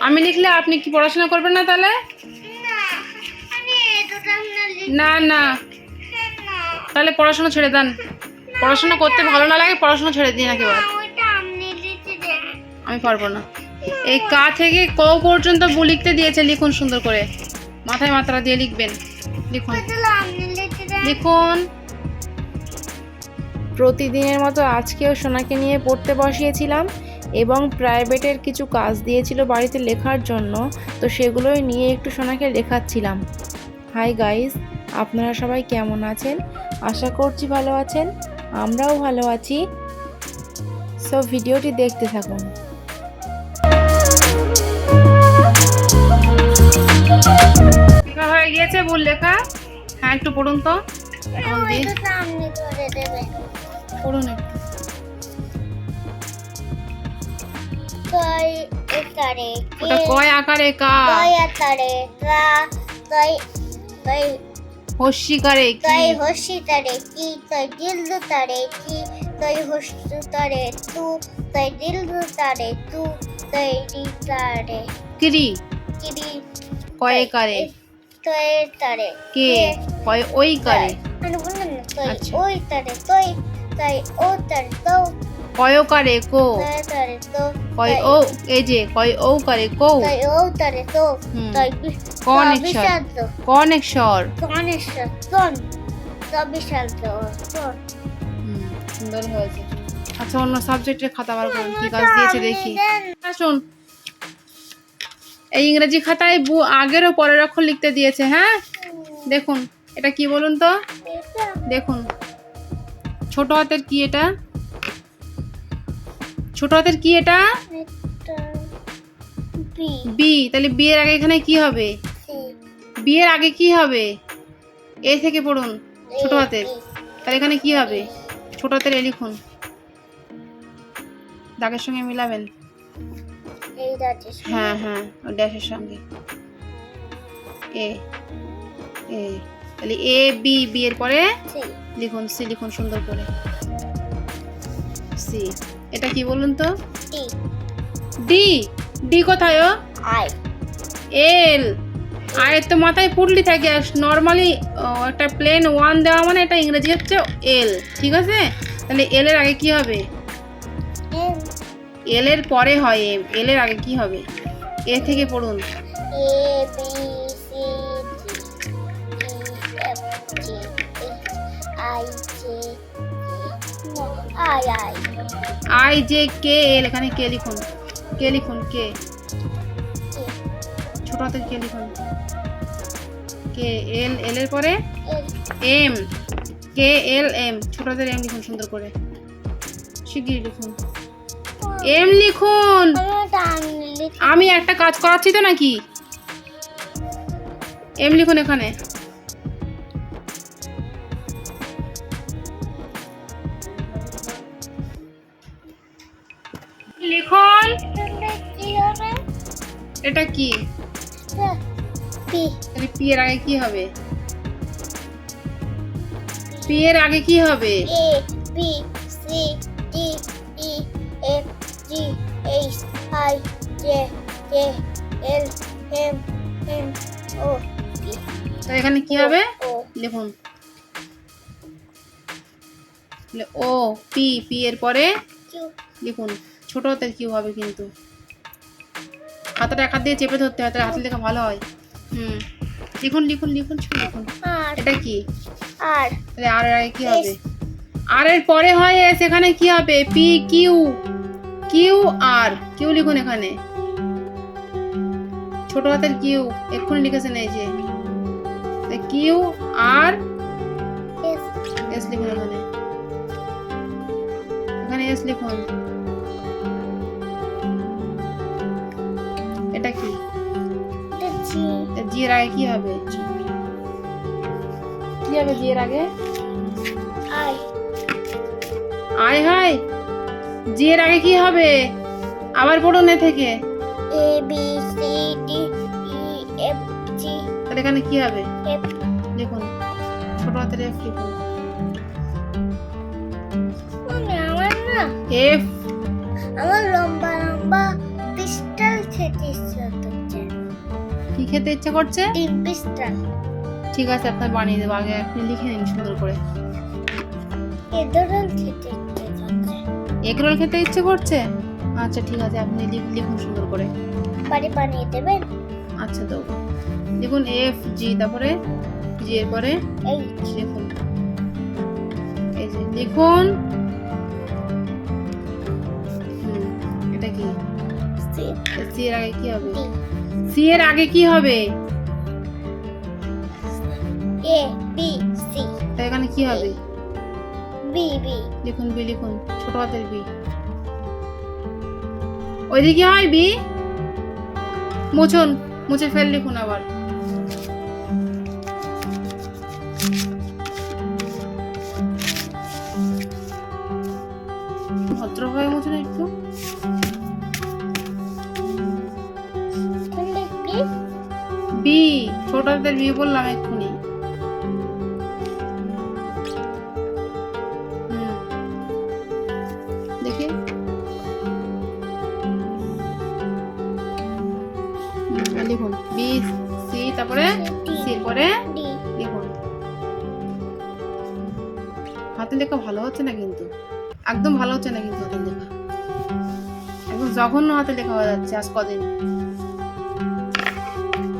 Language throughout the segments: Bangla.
আমি লিখলে আপনি কি পড়াশোনা করবেন না তাহলে? না না তাহলে পড়াশোনা ছেড়ে দেন। পড়াশোনা করতে ভালো না লাগে পড়াশোনা ছেড়ে দিন একেবারে। আমি পারব না। এই কা থেকে ক পর্যন্ত বু লিখতে দিয়েছে লিখুন সুন্দর করে। মাথায় মাত্রা দিয়ে লিখবেন। লিখুন। লিখুন। প্রতিদিনের মতো আজকেও সোনাকে নিয়ে পড়তে বসিয়েছিলাম। এবং প্রাইভেটের কিছু কাজ দিয়েছিল বাড়িতে লেখার জন্য তো সেগুলোই নিয়ে একটু সোনাকে লেখাচ্ছিলাম। হাই গাইস আপনারা সবাই কেমন আছেন? আশা করছি ভালো আছেন আমরাও ভালো আছি। সো ভিডিওটি দেখতে থাকুন। লেখা হয়ে গিয়েছে ভুল লেখা। হ্যাঁ একটু পড়ুন তো। পড়ুন একটু। কই একারে ওটা কয় আকারে কা? কই আকারে রা কই কই হস্যিকারে কি? কই হসি তারে কি? কই দিল দু তারে কি? কই হসু তারে তু? কই দিল দু তারে তু? কই রি তারে ক্রি? কিরি? কয় কারে কই তারে কে? কয় ওই কারে বললাম না কই আচ্ছা। ওই তারে কই কই ও তারে তো কয় কারে কো। কয় ও এই যে কয় ও কারে কো। কই ও তারে তো হুম। কই কোন কই অক্ষর? বিশাল তো কোন অক্ষর গণেশ্বর কোন বিশাল তো সুন্দর হয়েছে। আচ্ছা অন্য সাবজেক্টের খাতা বার করুন। কি কাজ দিয়েছে দেখি। আসুন। এই ইংরেজি খাতায় বু আগের ও পরের অক্ষর লিখতে দিয়েছে হ্যাঁ? দেখুন এটা কি বলুন তো? দেখুন। ছোট হাতের কি এটা? ছোট হাতের কি এটা? বি তাহলে বি এর আগে এখানে কি হবে? সি বি এর আগে কি হবে? এ থেকে পড়ুন ছোট হাতের। তাহলে এখানে কি হবে? ছোট হাতের এ লিখুন। দাগের সঙ্গে মিলাবেন? হ্যাঁ হ্যাঁ ড্যাশের সঙ্গে। এ এ তাহলে এ বি বি এর পরে লিখুন সি লিখুন সুন্দর করে। সি এটা কি বলুন তো? ডি। ডি। কোথায় ও? আই। এল। আয়ের তো মাথায় পুটলি থাকে। আর নর্মালি একটা প্লেন ওয়ান দেওয়া মানে এটা ইংরেজি হচ্ছে এল। ঠিক আছে? তাহলে এল এর আগে কি হবে? এল। এর পরে হয় এম। এল এর আগে কি হবে? এ থেকে পড়ুন। B I J I I J K L এখানে কে লিখুন? কে লিখুন? কে? ছোট হাতের কে লিখুন? কে এল এল এর পরে? এম। K L M. ছোট হাতের এম লিখুন সুন্দর করে। শিগগিরই লিখুন। এম লিখুন! আমি একটা কাজ করাচ্ছি তো নাকি? এম লিখুন এখানে। এটা কি? পি। তাহলে পি এর আগে কি হবে? পি এর আগে কি হবে? A B C D E F G H I J K L M N O P. তো এখানে কি হবে? ও লিখুন। ও পি পি এর পরে লিখুন। ছোট হাতের কি হবে কিন্তু। খাতাটা এক হাত দিয়ে চেপে ধরতে হয় তাহলে হাতের লেখা ভালো হয়। হুম। লিখুন লিখুন লিখুন লিখুন। এটা কি? আর। তাহলে আর এর আগে কি হবে? আর এর পরে হয় এস এখানে কি হবে? P Q Q R Q লিখুন এখানে। ছোট হাতের কিউ এক্ষুনি লিখেছেন এই যে। Q R S. লিখুন এখানে। এখানে এস লিখুন। এটা কি? জি জি আগে কি হবে? কি হবে জি আগে? আয় হায় জি এর আগে কি হবে? আবার পড়ুন এ থেকে। A B C D E F G. তাহলে এখানে কি হবে? এফ। লিখুন ছোট হাতের এফ লিখুন। না এফ আমার লম্বা লম্বা। খেতে ইচ্ছা করছে। কি খেতে ইচ্ছে করছে? ডিম পিস্তা। ঠিক আছে আপনার বানিয়ে দেবো। আগে আপনি লিখে নিন সুন্দর করে। এ ধরন খেতে ইচ্ছে করছে। এগ রোল খেতে ইচ্ছে করছে? আচ্ছা ঠিক আছে আপনি লিখ- লিখুন সুন্দর করে। বাড়ি বানিয়ে দেবেন? আচ্ছা দেবো। লিখুন এফ জি তারপরে জি এর পরে লিখুন। এই যে লিখুন। সি এর আগে কি হবে? সি এর আগে কি হবে? A B C. এখানে কি হবে? B B. লিখুন বি লিখুন ছোট হাতের বি। ওইদিকে হয় বি? মুছুন মুছে ফেল লিখুন আবার। ছোট হাতের বললাম এক্ষুনি। দেখি। লিখুন। বি সি তারপরে সি পরে লিখুন। হাতে লেখা ভালো হচ্ছে না কিন্তু? একদম ভালো হচ্ছে না কিন্তু হাতে লেখা। একদম জঘন্য হাতে লেখা হয়ে যাচ্ছে আজ কদিন।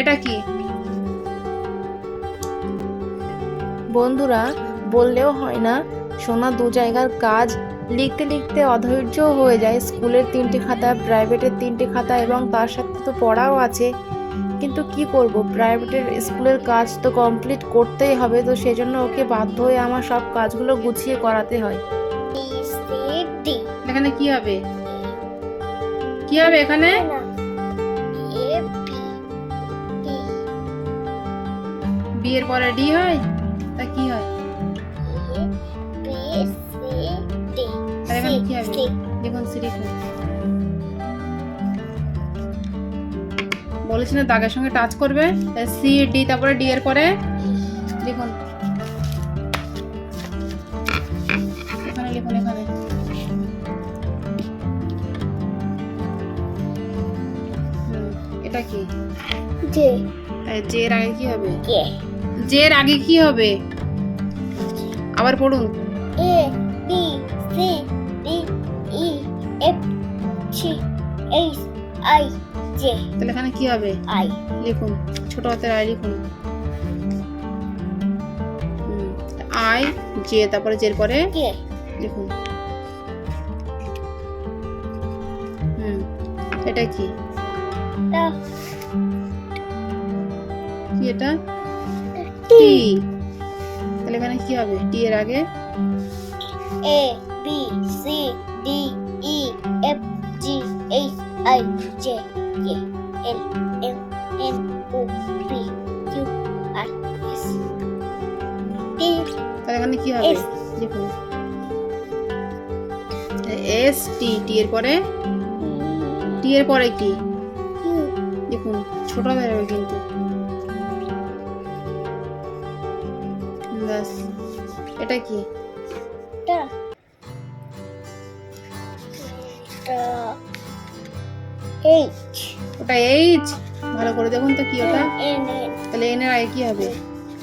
এটা কি? বন্ধুরা বললেও হয় না সোনা দু জায়গার কাজ লিখতে লিখতে অধৈর্য হয়ে যায়। স্কুলের তিনটি খাতা প্রাইভেটের তিনটি খাতা এবং তার সাথে তো পড়াও আছে। কিন্তু কি করব? প্রাইভেটের স্কুলের কাজ তো কমপ্লিট করতেই হবে তো সেজন্য ওকে বাধ্য হয়ে আমার সব কাজগুলো গুছিয়ে করাতে হয়। এখানে কি হবে? কি হবে এখানে? না এ বি ডি বি এর পরে ডি হয়? কি হয়? এ বি তাহলে এখানে কি হবে দেখুন বলেছি না দাগের সঙ্গে টাচ করবে সি ডি তারপরে ডি এর পরে এখানে লিখুন এখানে। এটা কি? জে। জে এর আগে কি হবে? জে এর আগে কি হবে? আবার পড়ুন। A B C D E F G H I J. তাহলে এখানে কি হবে? আই। লিখুন ছোট হাতের আই লিখুন। আই জে তারপরে জের পরে কে লিখুন। হুম এটা কি? কি এটা? টি। তাহলে এখানে কি হবে? টি এর আগে? A B C D E F G H I J K L M N O P Q R S T তাহলে এখানে কি হবে? S. লিখুন এস টি টি এর পরে? টি এর পরে কি? দেখুন ছোট হয়ে কিন্তু। ব্যাস। এটা কি? এইচ ওটা এইচ ভালো করে দেখুন তো কি ওটা। তাহলে এন এর আগে কি হবে?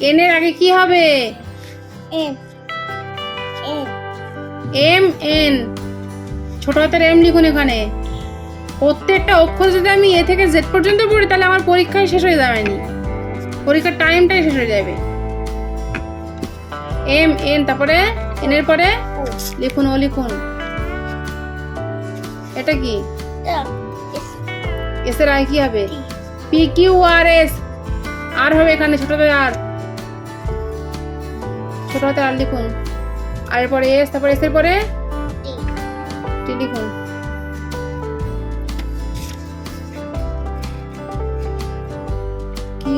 এন এর আগে কি হবে? এম এন ছোট হাতের এম লিখুন এখানে। প্রত্যেকটা অক্ষর যদি আমি এ থেকে জেড পর্যন্ত পড়ি তাহলে আমার পরীক্ষায় শেষ হয়ে যাবেনি পরীক্ষার টাইমটাই শেষ হয়ে যাবে। এম, এন, তারপরে এন এর পরে লিখুন, ও লিখুন। এটা কি? এস এর আগে কি হবে? P Q R S R হবে এখানে, ছোট হাতের আর ছোট হাতের আর লিখুন। আর এর পরে এস তারপরে এস এর পরে টি লিখুন। কি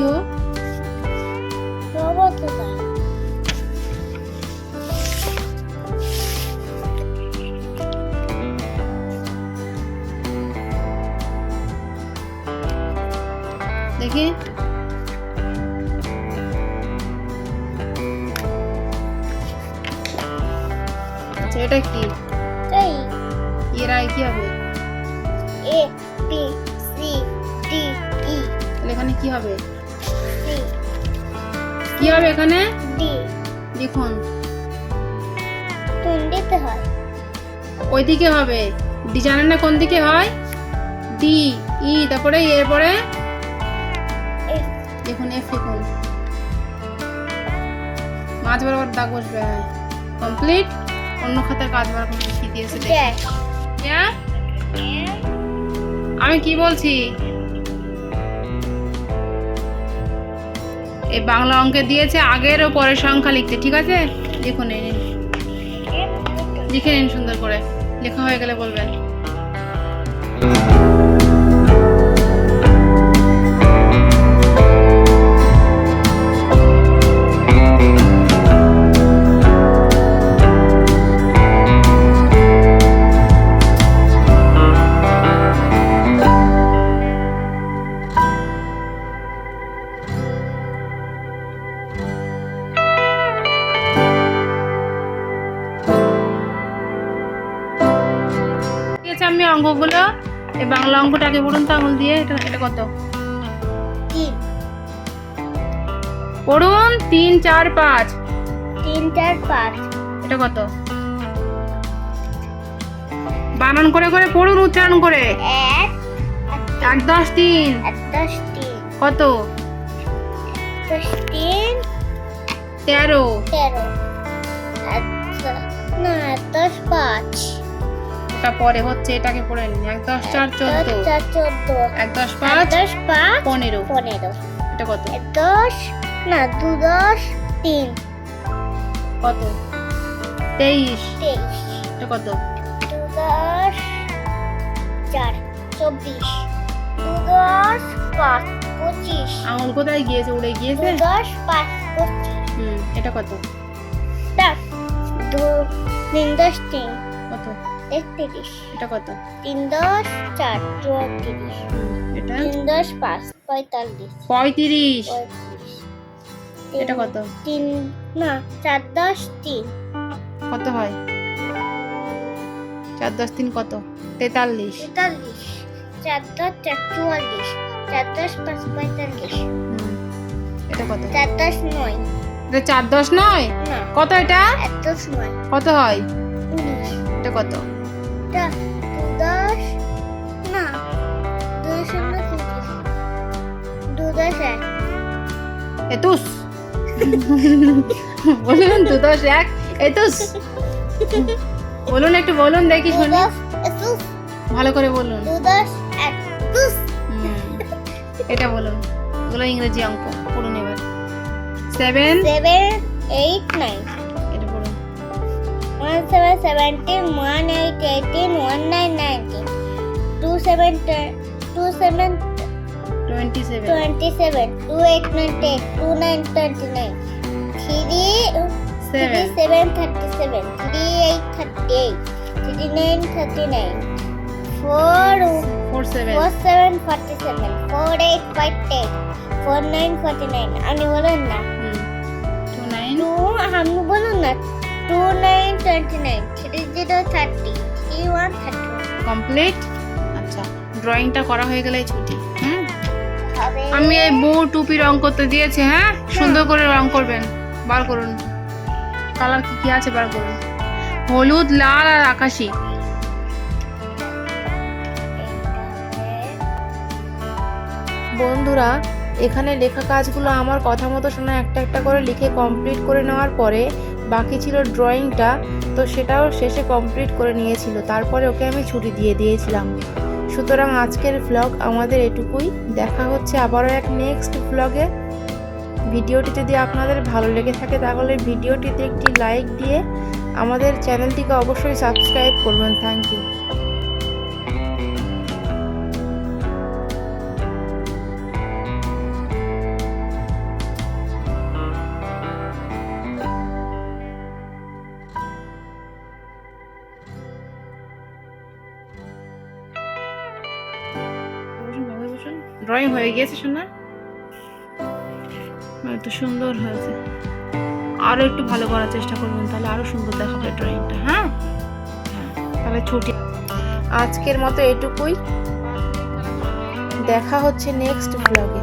আচ্ছা এটা কি? এর আগে কি হবে? A B C D E. এখানে কি হবে? কি হবে এখানে? ডি। দেখুন টুন দিকে হয়? ওইদিকে হবে। ডি জানেন না কোন দিকে হয়? ডি ই তারপরে এরপরে? এফ দেখুন এফ লিখুন। মাঝ বরাবর দাগ বসবে কমপ্লিট? অন্য খাতার কাজ বার কোনো কি দিয়েছে হ্যাঁ? আমি কি বলছি? এই বাংলা অঙ্কে দিয়েছে আগের ও পরের সংখ্যা লিখতে ঠিক আছে? লিখুন নিন। লিখে নিন সুন্দর করে। লেখা হয়ে গেলে বলবেন। দিয়ে এটা এটা কত পড়ুন তিন। চার পাঁচ। তিন চার পাঁচ। এটা কত বানান করে করে পড়ুন উচ্চারণ করে। এক এক দশ তিন। এক দশ তিন। কত? দশ তিন। তেরো। তেরো। না দশ পাঁচ। ওটা পরে হচ্ছে এটাকে পড়ে নিন এক দশ চার চোদ্দ। এক দশ পাঁচ। দশ পাঁচ। পনেরো। পনেরো। এটা কত? এক দশ না দু দশ তিন। কত? তেইশ। তেইশ। এটা কত? দু দশ চার। চব্বিশ। দু দশ পাঁচ। পঁচিশ। আঙুল কোথায় গিয়েছে? উড়ে গিয়েছে? দশ পাঁচ। পঁচিশ। হুম এটা কত? চার দু তিন দশ তিন। কত? তেত্রিশ। এটা কত? তিন দশ চার চুয়াত্রিশ এটা? তিন দশ পাঁচ পঁয়তাল্লিশ। পঁয়ত্রিশ। এটা কত? তিন না চার দশ তিন। কত হয়? চার দশ তিন কত? তেতাল্লিশ। তেতাল্লিশ। চার দশ চার চুয়াল্লিশ। চার দশ পাঁচ পঁয়তাল্লিশ। এটা কত? চার দশ নয়। এটা চার দশ নয়? কত এটা? কত হয়? এটা কত? টা দু দশ না দুই শূন্য পঁচিশ। দু দশ এক। এতুস। বলুন দু দশ এক এতুস। বলুন একটু বলুন দেখি শুনি। ভালো করে বলুন। দু দশ এক একুশ এটা বলুন। এগুলো ইংরেজি অঙ্ক পড়ুন এবার। সেভেন সেভেন এইট নাইন এটা পড়ুন। One seven seventeen one eight eighteen seven two seven twenty seven twenty seven two eight ninety eight two nine twenty nine three three seven thirty seven three eight thirty eight three nine thirty nine four four seven four seven forty seven four eight five eight four nine forty nine আপনি বলুন না টু নাইন টু আপনি বলুন না two nine twenty nine three zero thirty three one thirty complete আচ্ছা ড্রয়িংটা করা হয়ে গেলে ছুটি হুম? আমি এই বউ টুপি রং করতে দিয়েছি হ্যাঁ? সুন্দর করে রং করবেন বার করুন। কালার কি কি আছে বার করুন। হলুদ লাল আর আকাশি। বন্ধুরা এখানে লেখা কাজগুলো আমার কথা মতো শোনা একটা একটা করে লিখে কমপ্লিট করে নেওয়ার পরে বাকি ছিল ড্রয়িংটা তো সেটাও শেষে কমপ্লিট করে নিয়েছিল। তারপরে ওকে আমি ছুটি দিয়ে দিয়েছিলাম। সুতরাং আজকের ব্লগ আমাদের এটুকুই। দেখা হচ্ছে আবারও এক নেক্সট ব্লগে ভিডিওটি যদি আপনাদের ভালো লেগে থাকে, তাহলে ভিডিওটিতে একটি লাইক দিয়ে আমাদের চ্যানেলটিকে অবশ্যই সাবস্ক্রাইব করবেন। থ্যাংক ইউ ড্রয়িং হয়ে গিয়েছে শোনা এত সুন্দর হয়েছে। আরও একটু ভালো করার চেষ্টা করবেন, তাহলে আরও সুন্দর দেখাবে ড্রয়িংটা হ্যাঁ? হ্যাঁ তাহলে ছুটি। আজকের মতো এটুকুই। দেখা হচ্ছে নেক্সট ব্লগে